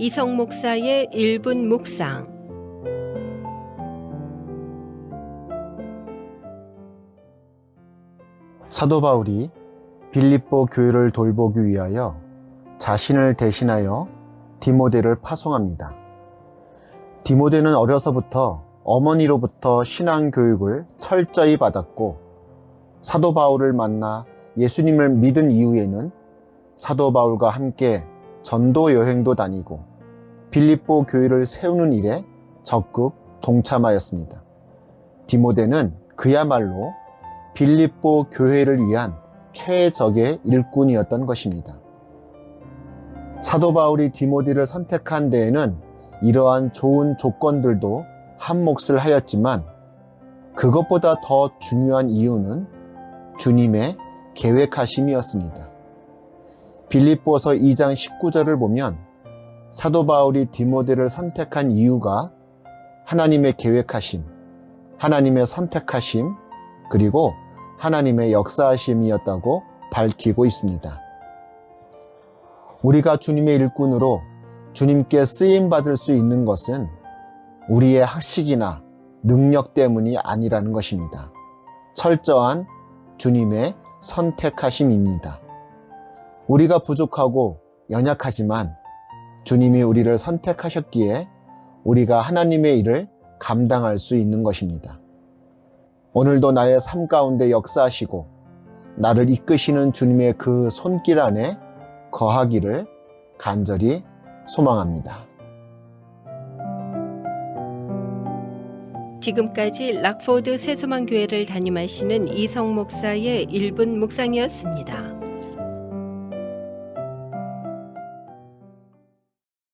이성 목사의 1분 묵상 사도 바울이 빌립보 교회를 돌보기 위하여 자신을 대신하여 디모데를 파송합니다. 디모데는 어려서부터 어머니로부터 신앙 교육을 철저히 받았고 사도 바울을 만나 예수님을 믿은 이후에는 사도 바울과 함께 전도 여행도 다니고 빌립보 교회를 세우는 일에 적극 동참하였습니다. 디모데는 그야말로 빌립보 교회를 위한 최적의 일꾼이었던 것입니다. 사도 바울이 디모데를 선택한 데에는 이러한 좋은 조건들도 한 몫을 하였지만 그것보다 더 중요한 이유는 주님의 계획하심이었습니다. 빌립보서 2장 19절을 보면 사도 바울이 디모데를 선택한 이유가 하나님의 계획하심, 하나님의 선택하심, 그리고 하나님의 역사하심이었다고 밝히고 있습니다. 우리가 주님의 일꾼으로 주님께 쓰임 받을 수 있는 것은 우리의 학식이나 능력 때문이 아니라는 것입니다. 철저한 주님의 선택하심입니다. 우리가 부족하고 연약하지만 주님이 우리를 선택하셨기에 우리가 하나님의 일을 감당할 수 있는 것입니다. 오늘도 나의 삶 가운데 역사하시고 나를 이끄시는 주님의 그 손길 안에 거하기를 간절히 소망합니다. 지금까지 락포드 새소망교회를 담임하시는 이성 목사의 1분 묵상이었습니다.